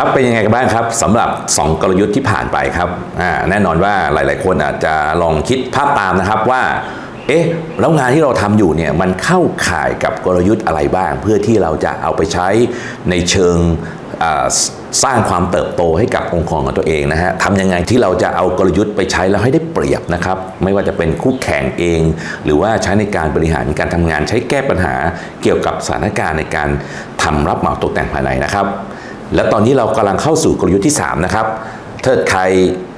ครับเป็นยังไงกันบ้างครับสำหรับ 2 กลยุทธ์ที่ผ่านไปครับแน่นอนว่าหลาย ๆ คนอาจจะลองคิดภาพตามนะครับว่า เอ๊ะแล้วงานที่เราทำอยู่เนี่ยมันเข้าข่ายกับกลยุทธ์อะไรบ้าง เพื่อที่เราจะเอาไปใช้ในเชิงสร้างความเติบโตให้กับองค์กรของตัวเองนะฮะทำยังไงที่เราจะเอากลยุทธ์ไปใช้แล้วให้ได้เปรียบนะครับ ไม่ว่าจะเป็นคู่แข่งเอง หรือว่าใช้ในการบริหารการทำงานใช้แก้ปัญหาเกี่ยวกับสถานการณ์ในการทำรับเหมาตกแต่งภายในนะครับ และตอนนี้เรากำลังเข้าสู่กลยุทธ์ที่ 3 นะครับถ้าใคร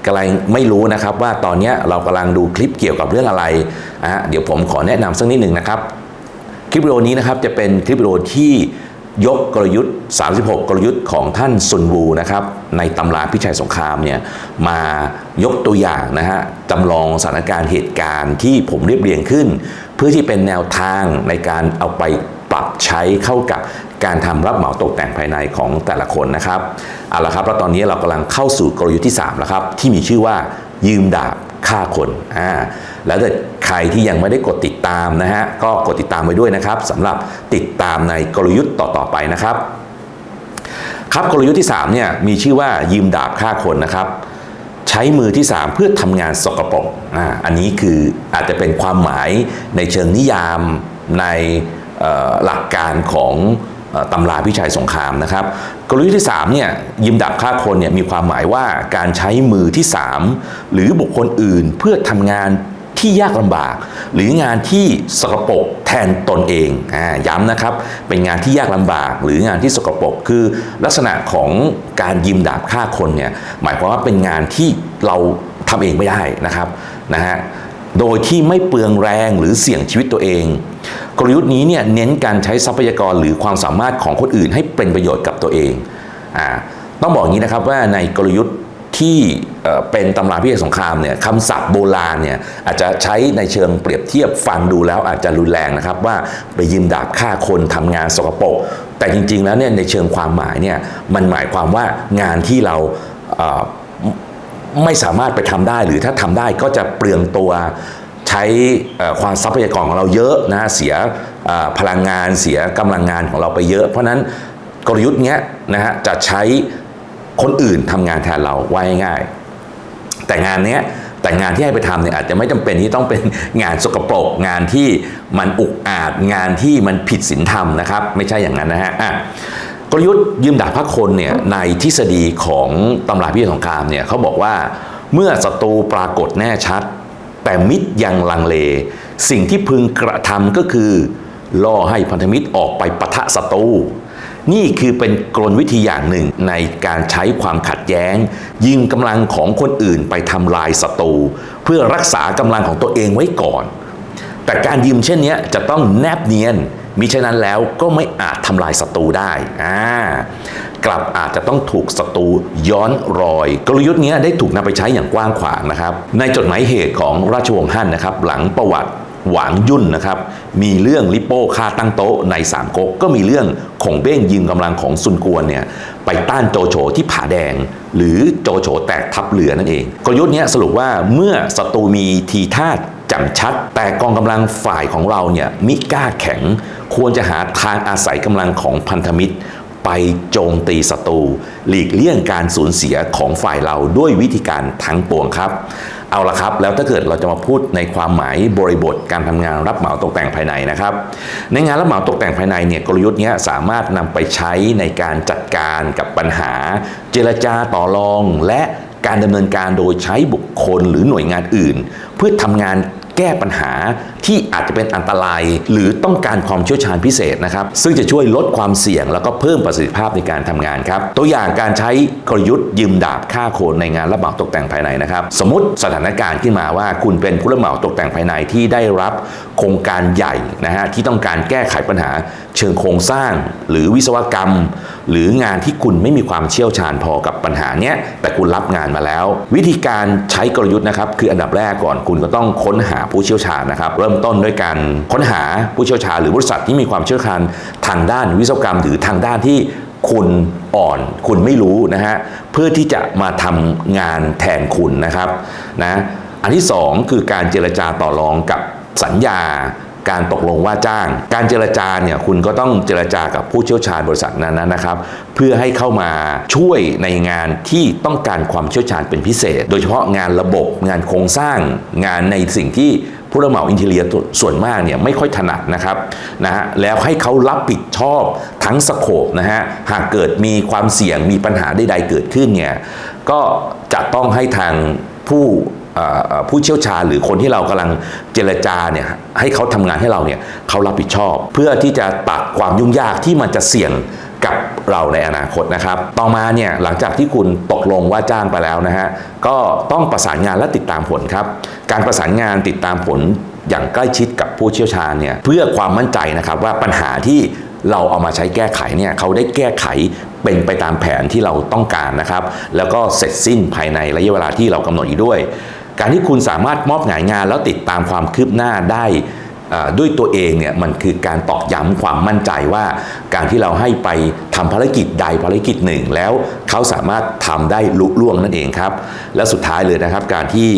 กำลังไม่รู้นะครับว่าตอนนี้เรากำลังดูคลิปเกี่ยวกับเรื่องอะไรนะฮะเดี๋ยวผมขอแนะนำสักนิดหนึ่งนะครับ คลิปวิดีโอนี้นะครับจะเป็นคลิปวิดีโอที่ยกกลยุทธ์ 36 กลยุทธ์ของท่านซุนวูนะครับในตำราพิชัยสงครามเนี่ยมายกตัวอย่างนะฮะจำลองสถานการณ์เหตุการณ์ที่ผมเรียบเรียงขึ้น เพื่อที่เป็นแนวทางในการเอาไปปรับใช้เข้ากับ การทำรับเหมาตกแต่งภายในของแต่ละคนนะครับเอาละครับแล้วตอนนี้เรากำลังเข้าสู่กลยุทธ์ที่3แล้วครับที่มีชื่อว่ายืมดาบฆ่าคนอ่าแล้วถ้าใครที่ยังไม่ได้กดติดตามนะฮะก็กดติดตามไว้ด้วยนะครับสำหรับติดตามในกลยุทธ์ต่อๆไปนะครับ ครับกลยุทธ์ที่3เนี่ยมีชื่อว่ายืมดาบฆ่าคนนะครับใช้มือที่ 3 เพื่อทำงานสกปรกอ่าอันนี้คืออาจจะเป็นความหมายในเชิงนิยามในหลักการของ ตำราพิชัยสงครามนะครับกลยุทธ์ที่3เนี่ยยิมดาบฆ่าคนเนี่ยมีความหมายว่าการใช้มือที่ 3 หรือบุคคลอื่นเพื่อทำงานที่ยากลำบาก หรืองานที่สกปรกแทนตนเองอ่าย้ำนะครับ เป็นงานที่ยากลำบาก หรืองานที่สกปรกคือลักษณะของการยิมดาบฆ่าคนเนี่ยหมายความว่าเป็นงานที่เราทำเองไม่ได้นะครับนะฮะ โดยที่ไม่เปลืองแรงหรือเสี่ยงชีวิตตัวเอง กลยุทธ์นี้เนี่ยเน้นการใช้ทรัพยากรหรือความสามารถของคนอื่นให้เป็นประโยชน์กับตัวเองอ่าต้องบอกอย่างนี้นะครับว่าในกลยุทธ์ที่เป็นตำราพิเศษสงครามเนี่ยคำศัพท์โบราณเนี่ยอาจจะใช้ในเชิงเปรียบเทียบฟังดูแล้วอาจจะรุนแรงนะครับว่าไปยืมดาบฆ่าคนทำงานสกปรกแต่จริงๆแล้วเนี่ยในเชิงความหมายเนี่ยมันหมายความว่างานที่เรา ไม่สามารถไปทำได้หรือถ้าทำได้ก็จะเปลืองตัวใช้ความทรัพยากรของเราเยอะนะเสียพลังงานเสียกำลังงานของเราไปเยอะ เพราะนั้นกลยุทธ์เนี้ยนะฮะจะใช้คนอื่นทำงานแทนเราไว้ง่าย แต่งานเนี้ยแต่งานที่ให้ไปทำเนี่ยอาจจะไม่จำเป็นที่ต้องเป็นงานสกปรกงานที่มันอุกอาจงานที่มันผิดศีลธรรมนะครับ ไม่ใช่อย่างนั้นนะฮะอะ กลยุทธ์ยืมดาบพระคนเนี่ยในทฤษฎีของตำราพิเศษสงครามเนี่ยเขาบอกว่าเมื่อศัตรูปรากฏแน่ชัด แต่มิตรยังลังเล สิ่งที่พึงกระทำก็คือล่อให้พันธมิตรออกไปปะทะศัตรูนี่คือเป็นกลวิธีอย่างหนึ่งในการใช้ความขัดแย้ง ยิงกำลังของคนอื่นไปทำลายศัตรูเพื่อรักษากำลังของตัวเองไว้ก่อน แต่การยืมเช่นนี้จะต้องแนบเนียน มิฉะนั้นแล้วก็ไม่อาจทำลายศัตรูได้อ่ากลับอาจจะต้องถูกศัตรูย้อนรอย กลยุทธ์นี้ได้ถูกนำไปใช้อย่างกว้างขวางนะครับ ในจดหมายเหตุของราชวงศ์ฮั่นนะครับ หลังประวัติหวางยุ่นนะครับ มีเรื่องลิโป้ฆ่าตั้งโต๊ะในสามก๊กก็มีเรื่องของเบ้งยิงกำลังของซุนกวนเนี่ยไปต้านโจโฉที่ผาแดง หรือโจโฉแตกทัพเรือนั่นเอง กลยุทธ์นี้สรุปว่าเมื่อศัตรูมีทีท่า จ่มชัด แต่กองกำลังฝ่ายของเราเนี่ยมิกล้าแข็ง ควรจะหาทางอาศัยกำลังของพันธมิตร ไปโจมตีศัตรูหลีกเลี่ยงการสูญเสียของฝ่ายเราด้วยวิธีการทั้งปวงครับ เอาละครับ แล้วถ้าเกิดเราจะมาพูดในความหมายบริบทการทำงานรับเหมาตกแต่งภายในนะครับ ในงานรับเหมาตกแต่งภายในเนี่ยกลยุทธ์เนี้ยสามารถนำไปใช้ในการจัดการกับปัญหา เจรจาต่อรองและการดำเนินการโดยใช้บุคคลหรือหน่วยงานอื่น เพื่อทำงาน แก้ปัญหาที่อาจจะเป็นอันตราย หรือต้องการความเชี่ยวชาญพิเศษนะครับ ซึ่งจะช่วยลดความเสี่ยง แล้วก็เพิ่มประสิทธิภาพในการทำงานครับ ตัวอย่างการใช้กลยุทธ์ยืมดาบฆ่าโคนในงานรับเหมาตกแต่งภายในนะครับ สมมติสถานการณ์ขึ้นมาว่า คุณเป็นผู้รับเหมาตกแต่งภายในที่ได้รับโครงการใหญ่นะฮะที่ต้องการแก้ไขปัญหาเชิงโครงสร้าง หรือวิศวกรรม หรืองานที่คุณไม่มีความเชี่ยวชาญพอกับปัญหาเนี้ยแต่คุณรับงานมาแล้ว วิธีการใช้กลยุทธ์นะครับคืออันดับแรกก่อนคุณก็ต้องค้นหาผู้เชี่ยวชาญนะครับเริ่มต้นด้วยการค้นหาผู้เชี่ยวชาญหรือบริษัทที่มีความเชี่ยวชาญทางด้านวิศวกรรม หรือทางด้านที่คุณอ่อนคุณไม่รู้นะฮะเพื่อที่จะมาทำงานแทนคุณนะครับนะอันที่สองคือการเจรจาต่อรองกับสัญญา การตกลงว่าจ้าง การเจรจาเนี่ยคุณก็ต้องเจรจากับผู้เชี่ยวชาญบริษัทนั้นนะครับ เพื่อให้เข้ามาช่วยในงานที่ต้องการความเชี่ยวชาญเป็นพิเศษ โดยเฉพาะงานระบบงานโครงสร้างงานในสิ่งที่ผู้รับเหมาอินเทเลียส่วนมากเนี่ยไม่ค่อยถนัดนะครับนะฮะแล้วให้เขารับผิดชอบทั้งสโคปนะฮะหากเกิดมีความเสี่ยงมีปัญหาใดๆเกิดขึ้นเนี่ยก็จะต้องให้ทางผู้ ผู้เชี่ยวชาญหรือคนที่เรากำลังเจรจาเนี่ยให้เขาทำงานให้เราเนี่ยเขารับผิดชอบ เพื่อที่จะตัดความยุ่งยากที่มันจะเสี่ยงกับเราในอนาคตนะครับ ต่อมาเนี่ยหลังจากที่คุณตกลงว่าจ้างไปแล้วนะฮะก็ต้องประสานงานและติดตามผลครับ การประสานงานติดตามผลอย่างใกล้ชิดกับผู้เชี่ยวชาญเนี่ยเพื่อความมั่นใจนะครับว่าปัญหาที่เราเอามาใช้แก้ไขเนี่ยเขาได้แก้ไขเป็นไปตามแผนที่เราต้องการนะครับ แล้วก็เสร็จสิ้นภายในระยะเวลาที่เรากำหนดอยู่ด้วย การที่คุณสามารถมอบหมายงาน แล้วติดตามความคืบหน้าได้ด้วยตัวเองเนี่ยมันคือการตอกย้ำความมั่นใจว่า การที่เราให้ไปทำภารกิจใดภารกิจหนึ่ง แล้วเขาสามารถทำได้ลุล่วงนั่นเองครับ และสุดท้ายเลยนะครับ การที่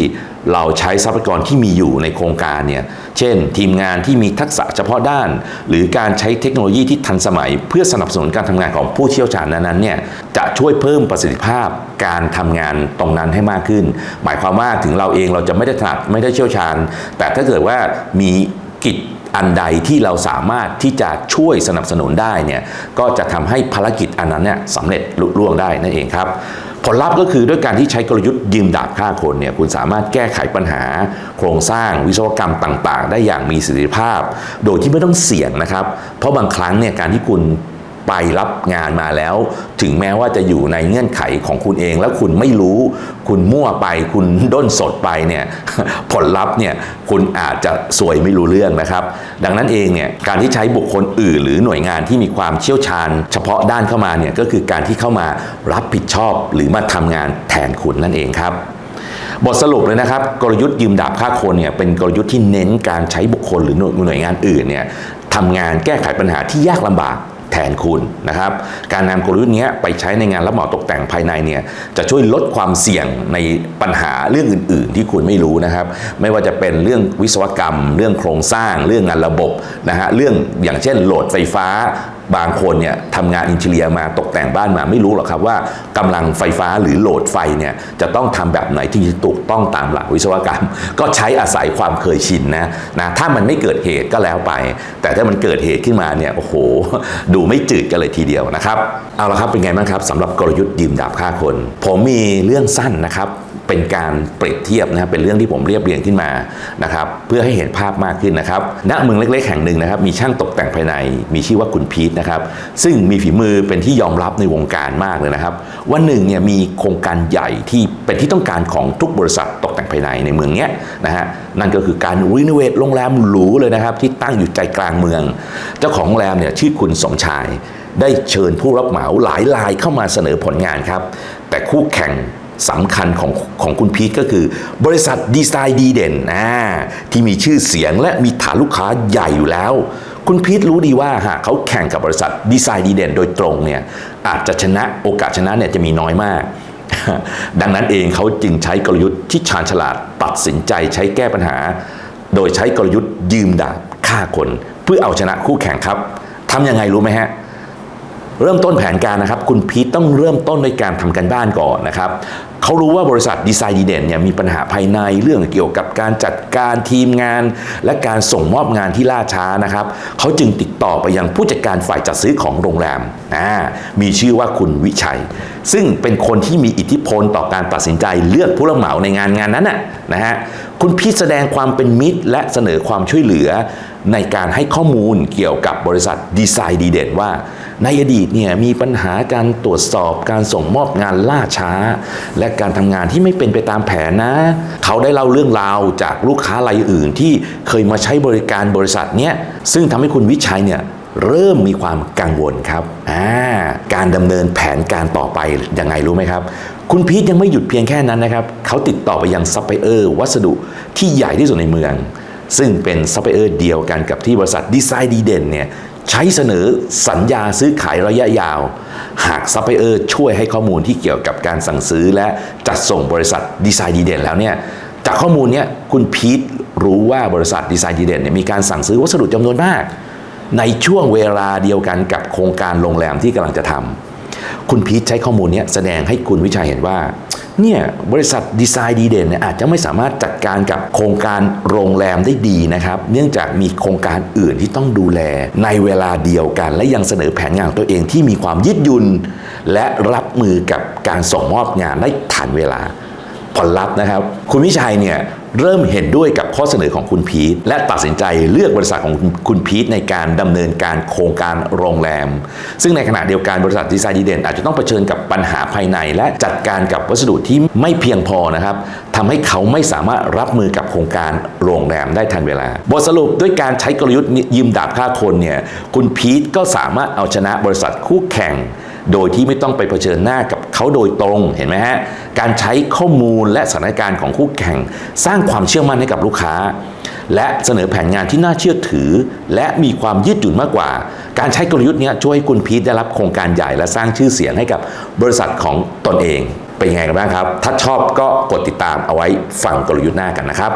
เราใช้ทรัพยากรที่มีอยู่ในโครงการเนี่ย เช่น ทีมงานที่มีทักษะเฉพาะด้าน หรือการใช้เทคโนโลยีที่ทันสมัย เพื่อสนับสนุนการทำงานของผู้เชี่ยวชาญนั้นๆเนี่ย จะช่วยเพิ่มประสิทธิภาพการทำงานตรงนั้นให้มากขึ้น หมายความว่าถึงเราเองเราจะไม่ได้ถนัดไม่ได้เชี่ยวชาญ แต่ถ้าเกิดว่ามีกิจอันใดที่เราสามารถที่จะช่วยสนับสนุนได้เนี่ย ก็จะทำให้ภารกิจอันนั้นเนี่ยสำเร็จลุล่วงได้นั่นเองครับ ผลลัพธ์ก็คือด้วยการที่ใช้กลยุทธ์ยืมดาบฆ่าคนเนี่ยคุณสามารถแก้ไขปัญหา โครงสร้างวิศวกรรมต่าง ๆ ได้อย่างมีประสิทธิภาพ โดยที่ไม่ต้องเสี่ยงนะครับ เพราะบางครั้งเนี่ยการที่คุณ ไปรับงานมาแล้ว ถึงแม้ว่าจะอยู่ในเงื่อนไขของคุณเอง แล้วคุณไม่รู้ คุณมั่วไป คุณด้นสดไปเนี่ยผลลัพธ์เนี่ยคุณอาจจะสวยไม่รู้เรื่องนะครับ ดังนั้นเองเนี่ยการที่ใช้บุคคลอื่น หรือหน่วยงานที่มีความเชี่ยวชาญ เฉพาะด้านเข้ามาเนี่ยก็คือการที่เข้ามารับผิดชอบ หรือมาทำงานแทนคุณนั่นเองครับบทสรุปเลยนะครับกลยุทธ์ยืมดาบฆ่าคนเนี่ยเป็นกลยุทธ์ที่เน้นการใช้บุคคลหรือหน่วยงานอื่นเนี่ยทำงานแก้ไขปัญหาที่ยากลำบาก แทนคุณนะครับ การนำกลยุทธ์นี้ไปใช้ในงานรับเหมาตกแต่งภายในเนี่ยจะช่วยลดความเสี่ยงในปัญหาเรื่องอื่น ๆ ที่คุณไม่รู้นะครับ ไม่ว่าจะเป็นเรื่องวิศวกรรม เรื่องโครงสร้าง เรื่องงานระบบนะฮะเรื่องอย่างเช่นโหลดไฟฟ้า บางคนเนี่ยทำงานอินเทเลียมาตกแต่งบ้านมาไม่รู้หรอกครับว่ากำลังไฟฟ้าหรือโหลดไฟเนี่ยจะต้องทำแบบไหนที่ถูกต้องตามหลักวิศวกรรม ก็ใช้อาศัยความเคยชินนะนะถ้ามันไม่เกิดเหตุก็แล้วไป แต่ถ้ามันเกิดเหตุขึ้นมาเนี่ยโอ้โห ดูไม่จืดกันเลยทีเดียวนะครับ เอาละครับเป็นไงบ้างครับสำหรับกลยุทธ์ยืมดาบฆ่าคน ผมมีเรื่องสั้นนะครับ เป็นการเปรียบเทียบนะครับเป็นเรื่องที่ผมเรียบเรียงขึ้นมานะครับเพื่อให้เห็นภาพมากขึ้นนะครับณเมืองเล็กๆแห่งหนึ่งนะครับมีช่างตกแต่งภายใน มีชื่อว่าคุณพีทนะครับซึ่งมีฝีมือเป็นที่ยอมรับในวงการมากเลยนะครับ วันหนึ่งเนี่ยมีโครงการใหญ่ที่เป็นที่ต้องการของทุกบริษัทตกแต่งภายในในเมืองเนี้ยนะฮะนั่นก็คือการรีโนเวทโรงแรมหรูเลยนะครับที่ตั้งอยู่ใจกลางเมือง เจ้าของโรงแรมเนี่ยชื่อคุณสมชาย ได้เชิญผู้รับเหมาหลายรายเข้ามาเสนอผลงานครับ แต่คู่แข่ง สำคัญของของคุณพีทก็คือ บริษัทดีไซน์ดีเด่นอ่าที่มีชื่อเสียงและมีฐานลูกค้าใหญ่อยู่แล้ว คุณพีทรู้ดีว่าหากเขาแข่งกับบริษัทดีไซน์ดีเด่นโดยตรงเนี่ยอาจจะชนะโอกาสชนะเนี่ยจะมีน้อยมาก ดังนั้นเองเขาจึงใช้กลยุทธ์ที่ชาญฉลาดตัดสินใจใช้แก้ปัญหา โดยใช้กลยุทธ์ยืมดาบฆ่าคน เพื่อเอาชนะคู่แข่งครับทำยังไงรู้ไหมฮะ เริ่มต้นแผนการนะครับ คุณพีทต้องเริ่มต้นด้วยการทำกันบ้านก่อนนะครับเขารู้ว่าบริษัทดีไซน์ดีเด่นเนี่ยมีปัญหาภายในเรื่องเกี่ยวกับการจัดการทีมงาน และการส่งมอบงานที่ล่าช้านะครับเขาจึงติดต่อไปยังผู้จัดการฝ่ายจัดซื้อของโรงแรมอ่ามีชื่อว่าคุณวิชัย ซึ่งเป็นคนที่มีอิทธิพลต่อการตัดสินใจเลือกผู้รับเหมาในงานงานนั้นน่ะนะฮะคุณพีทแสดงความเป็นมิตร และเสนอความช่วยเหลือในการให้ข้อมูลเกี่ยวกับบริษัทดีไซน์ดีเด่นว่า ในอดีตเนี่ยมีปัญหาการตรวจสอบการส่งมอบงานล่าช้า และการทำงานที่ไม่เป็นไปตามแผนนะ เขาได้เล่าเรื่องราวจากลูกค้ารายอื่นที่เคยมาใช้บริการบริษัทเนี้ยซึ่งทำให้คุณวิชัยเนี่ยเริ่มมีความกังวลครับอ่าการดำเนินแผนการต่อไปยังไงรู้ไหมครับ คุณพีทยังไม่หยุดเพียงแค่นั้นนะครับ เขาติดต่อไปยังซัพพลายเออร์วัสดุที่ใหญ่ที่สุดในเมือง ซึ่งเป็นซัพพลายเออร์เดียวกันกับที่บริษัทดีไซน์ดีเด่นเนี่ย ใช้เสนอสัญญาซื้อขายระยะยาว หากซัพพลายเออร์ช่วยให้ข้อมูลที่เกี่ยวกับการสั่งซื้อและจัดส่งบริษัทดีไซน์ดีเด่นแล้วเนี่ยจากข้อมูลนี้คุณพีทรู้ว่าบริษัทดีไซน์ดีเด่นเนี่ยมีการสั่งซื้อวัสดุจำนวนมาก ในช่วงเวลาเดียวกันกับโครงการโรงแรมที่กำลังจะทำคุณพีทใช้ข้อมูลนี้แสดงให้คุณวิชัยเห็นว่า เนี่ยบริษัทดีไซน์ดีเด่นเนี่ยอาจจะไม่สามารถจัดการกับโครงการโรงแรมได้ดีนะครับ เนื่องจากมีโครงการอื่นที่ต้องดูแลในเวลาเดียวกัน และยังเสนอแผนงานตัวเองที่มีความยืดหยุ่นและรับมือกับการส่งมอบงานได้ทันเวลาผลลัพธ์นะครับ คุณวิชัยเนี่ย เริ่มเห็นด้วยกับข้อเสนอของคุณพีทและตัดสินใจเลือกบริษัทของคุณพีทในการดำเนินการโครงการโรงแรม ซึ่งในขณะเดียวกันบริษัทดีไซน์ดีเด่นอาจจะต้องเผชิญกับปัญหาภายใน และจัดการกับวัสดุที่ไม่เพียงพอนะครับทำให้เขาไม่สามารถรับมือกับโครงการโรงแรมได้ทันเวลา บทสรุปด้วยการใช้กลยุทธ์ยืมดาบฆ่าคนเนี่ยคุณพีทก็สามารถเอาชนะบริษัทคู่แข่ง โดยที่ไม่ต้องไปเผชิญหน้ากับเขาโดยตรงเห็นไหมฮะการใช้ข้อมูลและสถานการณ์ของคู่แข่ง สร้างความเชื่อมั่นให้กับลูกค้า และเสนอแผนงานที่น่าเชื่อถือ และมีความยืดหยุ่นมากกว่า การใช้กลยุทธ์นี้ช่วยให้คุณพีทได้รับโครงการใหญ่และสร้างชื่อเสียงให้กับบริษัทของตนเอง เป็นยังไงกันบ้างครับ ถ้าชอบก็กดติดตามเอาไว้ฟังกลยุทธ์หน้ากันนะครับ